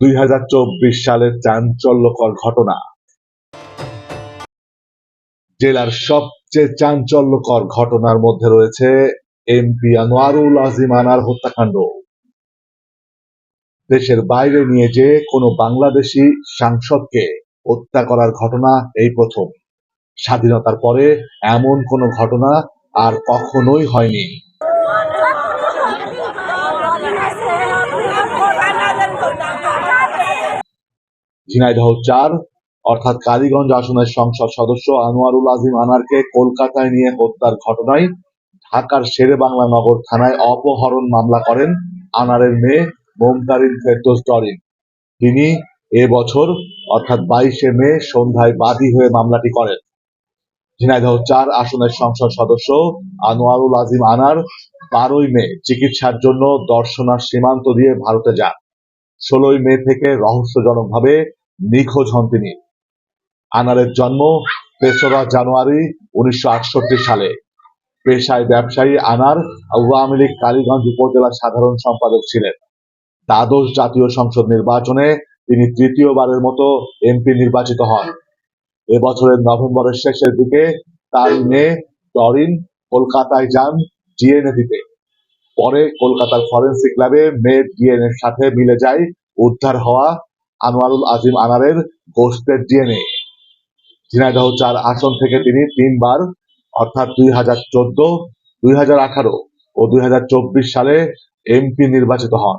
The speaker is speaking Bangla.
দুই হাজার চব্বিশ সালের চাঞ্চল্যকর ঘটনা। জেলার সবচেয়ে চাঞ্চল্যকর ঘটনার মধ্যে রয়েছে এমপি আনোয়ারুল আজিম আনার হত্যাকাণ্ড। দেশের বাইরে নিয়ে যে কোনো বাংলাদেশি সাংসদকে হত্যা করার ঘটনা এই প্রথম। স্বাধীনতার পরে এমন কোনো ঘটনা আর কখনোই হয়নি। ঝিনাইদহ চার, অর্থাৎ কালীগঞ্জ আসনের সংসদ সদস্য আনোয়ারুল আজিম আনারকে কলকাতায় নিয়ে হত্যার ঘটনায় ঢাকার শেরে বাংলা নগর থানায় অপহরণ মামলা করেন আনারের মেয়ে মমতারিন ফেরদোস ডরিন তিনি এ বছর, অর্থাৎ বাইশে মে, সন্ধ্যায় বাদী হয়ে মামলাটি করেন। ঝিনাইদহ চার আসনের সংসদ সদস্য আনোয়ারুল আজিম আনার বারোই মে চিকিৎসার জন্য দর্শনার সীমান্ত দিয়ে ভারতে যান। ষোলোই মে থেকে রহস্যজনকভাবে নিখোঁজ হন তিনি। আনারের জন্ম তেসরা জানুয়ারি উনিশশো সালে। পেশায় ব্যবসায়ী আনার আওয়ামী লীগ কালীগঞ্জ উপজেলা সাধারণ সম্পাদক ছিলেন। দ্বাদশ জাতীয় সংসদ নির্বাচনে তিনি তৃতীয়বারের মতো এমপি নির্বাচিত হন। এবছরের নভেম্বরের শেষের দিকে তার মেয়ে ডরিন কলকাতায় যান ডিএনএ দিতে পরে কলকাতার ফরেন্সিক ল্যাবে মেয়ের ডিএনএর সাথে মিলে যায় উদ্ধার হওয়া আনোয়ারুল আজিম আনারের গোষ্ঠের ডিএনএ ঝিনাইদহ চার আসন থেকে তিনি তিনবার, অর্থাৎ দুই হাজার চোদ্দ, দুই হাজার আঠারো ও দুই হাজার চব্বিশ সালে এমপি নির্বাচিত হন।